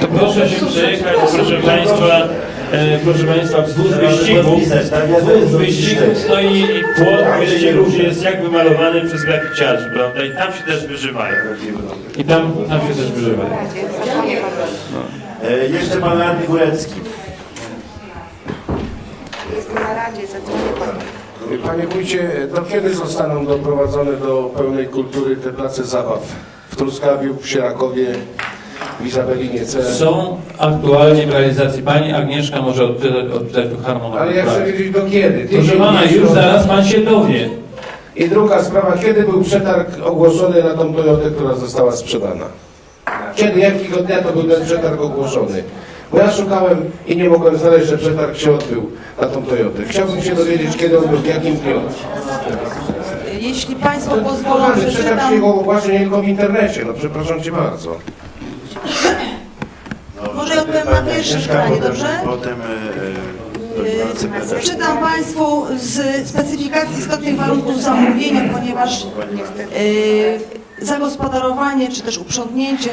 To proszę się przejechać, proszę Państwa, e, proszę Państwa, wzdłuż wyścigu, wzdłuż wyścigu stoi płot wyścigu, gdzie jest jak wymalowany przez graficiarzy, prawda? I tam się też wyżywają. I tam, tam się też wyżywają. E, Jeszcze pan radny Górecki. Jest na radzie, pan. Panie wójcie, do kiedy zostaną doprowadzone do pełnej kultury te place zabaw? W Truskawiu, w Sierakowie, w Izabelinie C. Są aktualnie w realizacji. Pani Agnieszka może odczytać, odczytać tu harmonogram. Ale ja chcę wiedzieć do kiedy. Proszę Tydzień, Pana, już miesiąc? zaraz Pan się dowie. I druga sprawa, kiedy był przetarg ogłoszony na tą Toyotę, która została sprzedana? Kiedy, jakiego dnia to był ten przetarg ogłoszony? Bo ja szukałem i nie mogłem znaleźć, że przetarg się odbył na tą Toyotę. Chciałbym się dowiedzieć, kiedy on był, w jakim dniu. Jeśli Państwo pozwolą, Poważny przetarg się przeczytam, go ogłasza nie tylko w internecie, no przepraszam Cię bardzo. No, Może ja odpowiem na pierwsze dobrze? Potem e, e. Czytam Państwu z specyfikacji istotnych warunków zamówienia, ponieważ e, zagospodarowanie czy też uprzątnięcie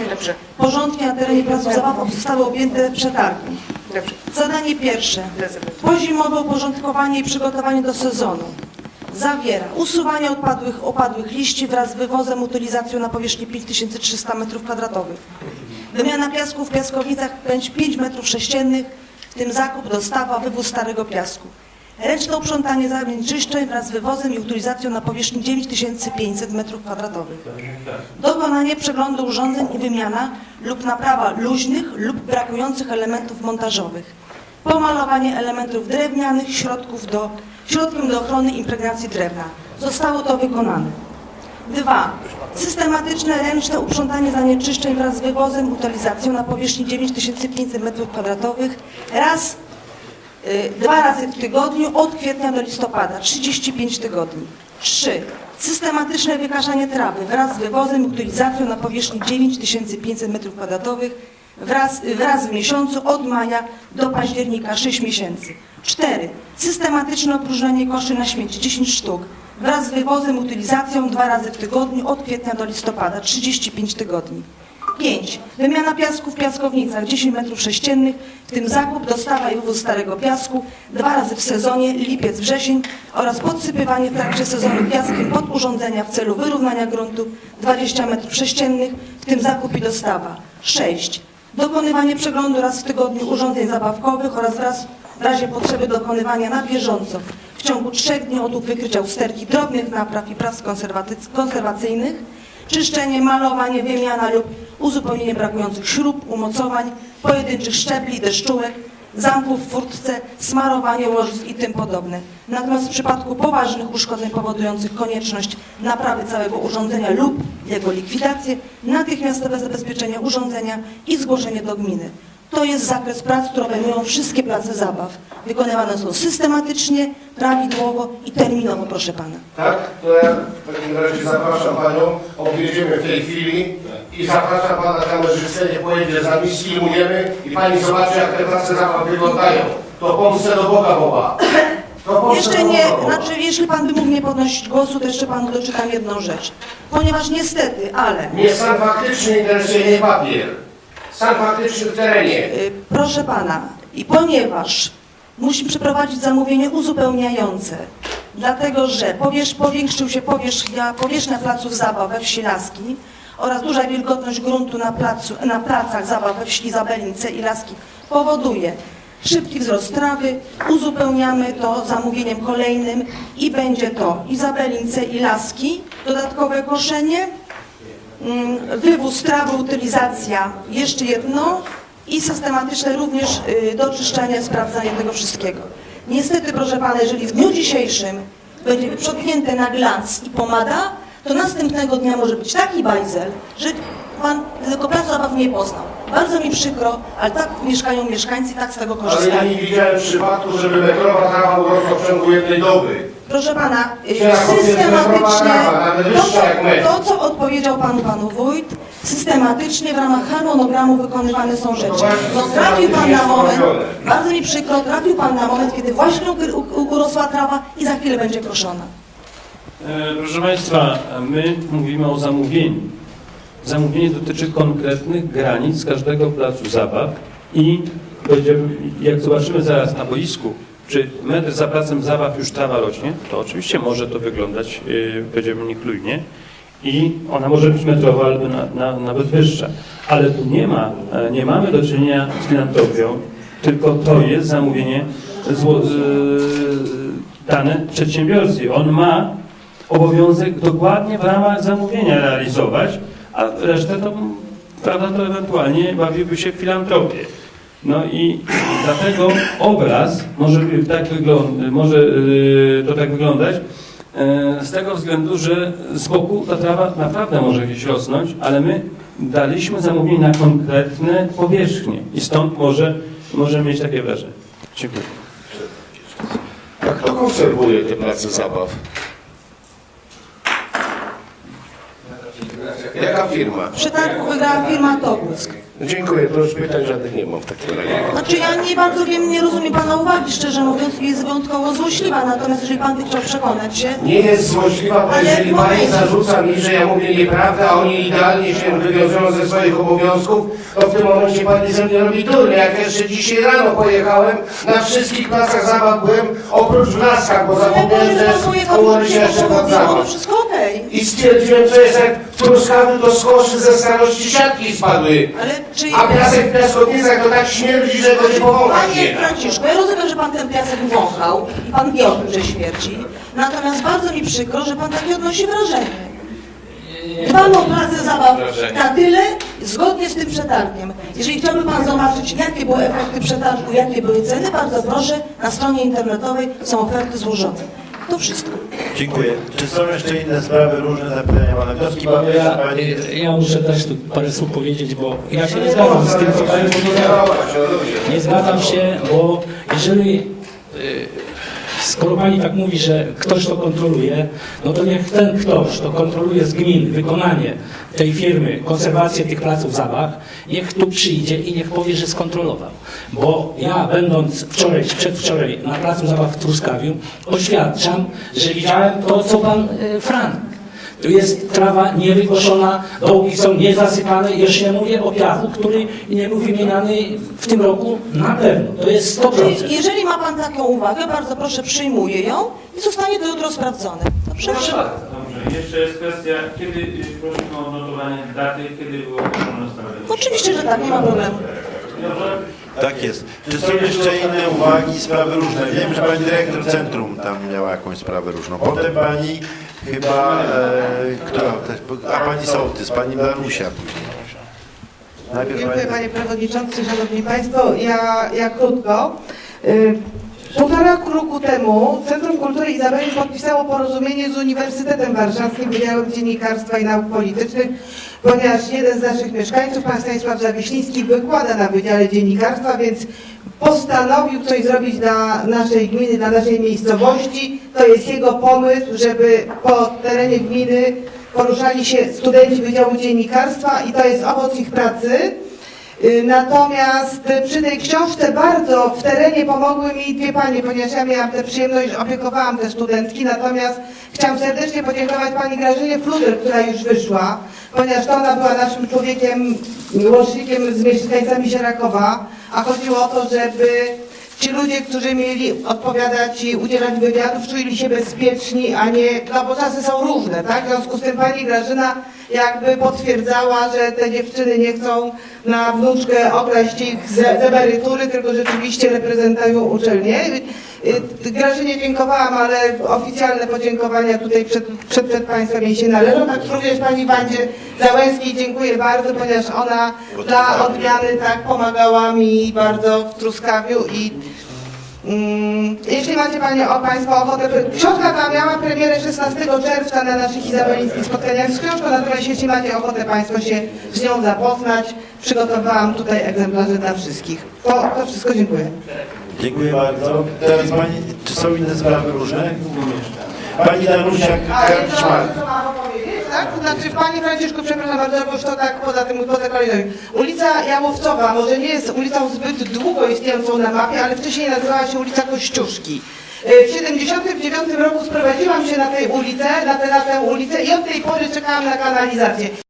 porządki na terenie placu zabaw zostały objęte przetargiem. Zadanie pierwsze. Pozimowe uporządkowanie i przygotowanie do sezonu. Zawiera usuwanie odpadłych, opadłych liści wraz z wywozem, utylizacją na powierzchni 5300 m2. Wymiana piasku w piaskownicach 5 metrów sześciennych, w tym zakup, dostawa, wywóz starego piasku. Ręczne uprzątanie zanieczyszczeń wraz z wywozem i utylizacją na powierzchni 9500 m2. Dokonanie przeglądu urządzeń i wymiana lub naprawa luźnych lub brakujących elementów montażowych. Pomalowanie elementów drewnianych środków do, środkiem do ochrony impregnacji drewna. Zostało to wykonane. Dwa. Systematyczne ręczne uprzątanie zanieczyszczeń wraz z wywozem, utylizacją na powierzchni 9500 m2 raz, y, dwa razy w tygodniu od kwietnia do listopada, 35 tygodni. Trzy. Systematyczne wykaszanie trawy wraz z wywozem utylizacją na powierzchni 9500 m2 wraz, wraz w miesiącu od maja do października 6 miesięcy. 4. Systematyczne opróżnianie koszy na śmieci 10 sztuk wraz z wywozem, utylizacją dwa razy w tygodniu od kwietnia do listopada 35 tygodni. 5. Wymiana piasku w piaskownicach 10 metrów sześciennych, w tym zakup, dostawa i wywóz starego piasku dwa razy w sezonie lipiec, wrzesień oraz podsypywanie w trakcie sezonu piaskiem pod urządzenia w celu wyrównania gruntu 20 metrów sześciennych, w tym zakup i dostawa. 6. Dokonywanie przeglądu raz w tygodniu urządzeń zabawkowych oraz wraz w razie potrzeby dokonywania na bieżąco. W ciągu trzech dni od wykrycia usterki drobnych napraw i prac konserwacyjnych, czyszczenie, malowanie, wymiana lub uzupełnienie brakujących śrub, umocowań, pojedynczych szczebli, deszczułek, zamków w furtce, smarowanie łożysk i tym podobne. Natomiast w przypadku poważnych uszkodzeń powodujących konieczność naprawy całego urządzenia lub jego likwidację, natychmiastowe zabezpieczenie urządzenia i zgłoszenie do gminy. To jest zakres prac, które obejmują wszystkie place zabaw. Wykonywane są systematycznie, prawidłowo i terminowo, proszę pana. Tak? To ja w takim razie zapraszam Panią, objedziemy w tej chwili i zapraszam Pana kamerzystę, nie pojedzie z nami, sfilmujemy i Pani zobaczy, jak te prace zabaw wyglądają. To pomstę do Boga woła. To Jeszcze do nie, Boga znaczy jeśli pan by mógł nie podnosić głosu, to jeszcze panu doczytam jedną rzecz. Ponieważ niestety, ale Mnie stan faktyczny interesuje, nie papier. W terenie. y, proszę pana, i ponieważ musimy przeprowadzić zamówienie uzupełniające, dlatego że powierz, powiększył się powierzchnia, powierzchnia placów zabaw we wsi Laski oraz duża wilgotność gruntu na, placu, na placach zabaw we wsi Zabelince i Laski powoduje szybki wzrost trawy, uzupełniamy to zamówieniem kolejnym i będzie to Izabelince i Laski, dodatkowe koszenie, wywóz trawy, utylizacja, jeszcze jedno i systematyczne również y, doczyszczanie, sprawdzanie tego wszystkiego. Niestety, proszę Pana, jeżeli w dniu dzisiejszym będzie wyprzątnięte na glans i pomada, to następnego dnia może być taki bajzel, że Pan tylko placu zabaw nie poznał. Bardzo mi przykro, ale tak mieszkają mieszkańcy tak z tego Ale ja korzystają. nie widziałem przypadku, żeby metrowa trawa urosła w ciągu jednej doby. Proszę pana, y, że systematycznie wyższa jak metr. to, co odpowiedział panu panu wójt, systematycznie w ramach harmonogramu wykonywane są rzeczy. No trafił pan na moment, bardzo mi przykro, trafił pan na moment, kiedy właśnie urosła trawa i za chwilę będzie koszona. E, Proszę Państwa, my mówimy o zamówieniu. zamówienie dotyczy konkretnych granic każdego placu zabaw i będziemy, jak zobaczymy zaraz na boisku, czy metr za placem zabaw już trawa rośnie, to oczywiście może to wyglądać, yy, będziemy niechlujnie i ona może być metrowa albo na, na, nawet wyższa. Ale tu nie ma, e, nie mamy do czynienia z filantropią, tylko to jest zamówienie zło, z, dane przedsiębiorcy. On ma obowiązek dokładnie w ramach zamówienia realizować, a resztę to, prawda, to ewentualnie bawiłby się w filantropię. No i dlatego obraz może tak wyglądać, może yy, to tak wyglądać, yy, z tego względu, że z boku ta trawa naprawdę może gdzieś rosnąć, ale my daliśmy zamówienie na konkretne powierzchnie i stąd może, może mieć takie wrażenie. Dziękuję. A kto konserwuje te place zabaw? Jaka firma? W przetargu wygrała firma Tobłysk. Dziękuję, to już pytań żadnych nie mam w takim razie. Znaczy ja nie bardzo wiem, nie rozumiem Pana uwagi, szczerze mówiąc, jest wyjątkowo złośliwa, natomiast jeżeli Pan by chciał przekonać się, Nie jest złośliwa, bo Ale jeżeli pani zarzuca mi, że ja mówię nieprawdę, a oni idealnie się wywiązują ze swoich obowiązków, to w tym momencie pani ze mnie robi. Jak jeszcze dzisiaj rano pojechałem, na wszystkich placach zabaw byłem, oprócz w Laskach, bo zapomniałem, że położy się jeszcze pod zabaw. wszystko okej. I stwierdziłem, co jest jak w Truskawy to skoszy ze starości siatki spadły. Ale czy... A piasek w piaskownicach to tak śmierdzi, że go nie powąchać nie Panie da. Franciszku, ja rozumiem, że Pan ten piasek wąchał i Pan wie o tym, że śmierdzi. Natomiast bardzo mi przykro, że Pan takie odnosi wrażenie. Dbam o pracę zabaw na tyle, zgodnie z tym przetargiem. Jeżeli chciałby Pan zobaczyć, jakie były efekty przetargu, jakie były ceny, bardzo proszę, na stronie internetowej są oferty złożone. To wszystko. Dziękuję. Czy są jeszcze inne sprawy, różne zapytania Pana wnioski? Mamy Ja, Pani... ja muszę też tu parę słów powiedzieć, bo ja się nie zgadzam z tym, co Pani powiedziała. Nie zgadzam się, bo jeżeli, skoro Pani tak mówi, że ktoś to kontroluje, no to niech ten ktoś, to kontroluje z gmin wykonanie tej firmy, konserwację tych placów zabaw, niech tu przyjdzie i niech powie, że skontrolował. Bo ja będąc wczoraj, przedwczoraj na placu zabaw w Truskawiu, oświadczam, że widziałem to, co Pan y, Frank. Tu jest trawa niewykoszona, dołki są niezasypane. Już nie mówię o piachu, który nie był wymieniany w tym roku na pewno. To jest 100%. Czyli jeżeli ma Pan taką uwagę, bardzo proszę, przyjmuję ją i zostanie to jutro sprawdzone. Dobrze? Dobrze, jeszcze jest kwestia, kiedy y, prosimy o odnotowanie daty, kiedy było ogłoszone stanowisko. Oczywiście, że tak, nie ma problemu. Dobrze? Tak jest. Czy są jeszcze inne uwagi, sprawy różne? Wiem, że Pani Dyrektor Centrum tam miała jakąś sprawę różną. Potem Pani chyba... E, która też... A Pani Sołtys, Pani Danusia później. Najpierw Dziękuję pani... Panie Przewodniczący, Szanowni Państwo. Ja, ja krótko. Y, Półtora roku temu Centrum Kultury Izabeli podpisało porozumienie z Uniwersytetem Warszawskim Wydziałem Dziennikarstwa i Nauk Politycznych, ponieważ jeden z naszych mieszkańców, pan Stanisław Zawiśliński, wykłada na Wydziale Dziennikarstwa, więc postanowił coś zrobić dla naszej gminy, dla naszej miejscowości. To jest jego pomysł, żeby po terenie gminy poruszali się studenci Wydziału Dziennikarstwa i to jest owoc ich pracy. Y, Natomiast przy tej książce bardzo w terenie pomogły mi dwie panie, ponieważ ja miałam tę przyjemność, opiekowałam te studentki, natomiast chciałam serdecznie podziękować pani Grażynie Fluder, która już wyszła, ponieważ to ona była naszym człowiekiem, łącznikiem z mieszkańcami Sierakowa, a chodziło o to, żeby ci ludzie, którzy mieli odpowiadać i udzielać wywiadów, czuli się bezpieczni, a nie, no bo czasy są różne, tak? W związku z tym pani Grażyna jakby potwierdzała, że te dziewczyny nie chcą na wnuczkę okraść ich z, z emerytury, tylko rzeczywiście reprezentują uczelnię. Y, Grażynie dziękowałam, ale oficjalne podziękowania tutaj przed, przed, przed Państwem jej się należą. Tak również Pani Wandzie Załęskiej dziękuję bardzo, ponieważ ona dla odmiany tak pomagała mi bardzo w Truskawiu i Mm, Jeśli macie Panie o Państwo ochotę, książka ta miała premierę 16 czerwca na naszych izabelińskich spotkaniach z książką, natomiast jeśli macie ochotę Państwo się z nią zapoznać, przygotowałam tutaj egzemplarze dla wszystkich. To, to wszystko dziękuję. Dziękuję bardzo. Teraz Pani... Czy są inne sprawy różne? Pani Danusia A tak? Znaczy, Panie Franciszku, przepraszam bardzo, bo już to tak poza tym, poza kolejnością. Ulica Jałowcowa może nie jest ulicą zbyt długo istniejącą na mapie, ale wcześniej nazywała się ulica Kościuszki. E, W 79 roku sprowadziłam się na tej ulicę, na tę, na tę ulicę i od tej pory czekałam na kanalizację.